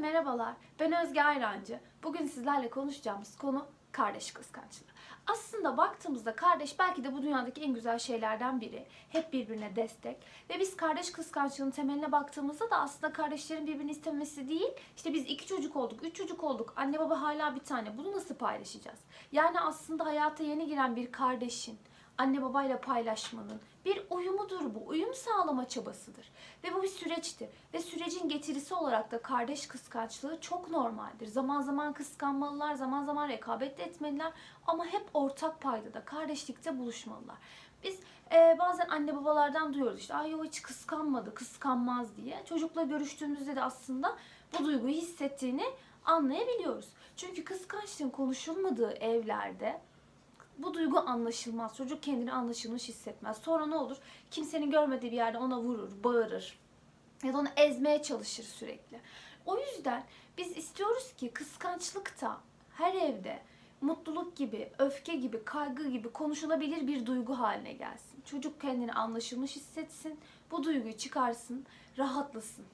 merhabalar. Ben Özge Ayrancı. Bugün sizlerle konuşacağımız konu kardeş kıskançlığı. Aslında baktığımızda kardeş belki de bu dünyadaki en güzel şeylerden biri. Hep birbirine destek. Ve biz kardeş kıskançlığının temeline baktığımızda da aslında kardeşlerin birbirini istemesi değil. İşte biz iki çocuk olduk, üç çocuk olduk. Anne baba hala bir tane. Bunu nasıl paylaşacağız? Yani aslında hayata yeni giren bir kardeşin anne babayla paylaşmanın bir bu. Uyum sağlama çabasıdır. Ve bu bir süreçtir. Ve sürecin getirisi olarak da kardeş kıskançlığı çok normaldir. Zaman zaman kıskanmalılar, zaman zaman rekabet etmeliler ama hep ortak paydada, kardeşlikte buluşmalılar. Biz e, bazen anne babalardan duyuyoruz işte ay o hiç kıskanmadı, kıskanmaz diye. Çocukla görüştüğümüzde de aslında bu duyguyu hissettiğini anlayabiliyoruz. Çünkü kıskançlığın konuşulmadığı evlerde bu duygu anlaşılmaz. Çocuk kendini anlaşılmış hissetmez. Sonra ne olur? Kimsenin görmediği bir yerde ona vurur, bağırır. Ya da onu ezmeye çalışır sürekli. O yüzden biz istiyoruz ki kıskançlık da her evde mutluluk gibi, öfke gibi, kaygı gibi konuşulabilir bir duygu haline gelsin. Çocuk kendini anlaşılmış hissetsin, bu duyguyu çıkarsın, rahatlasın.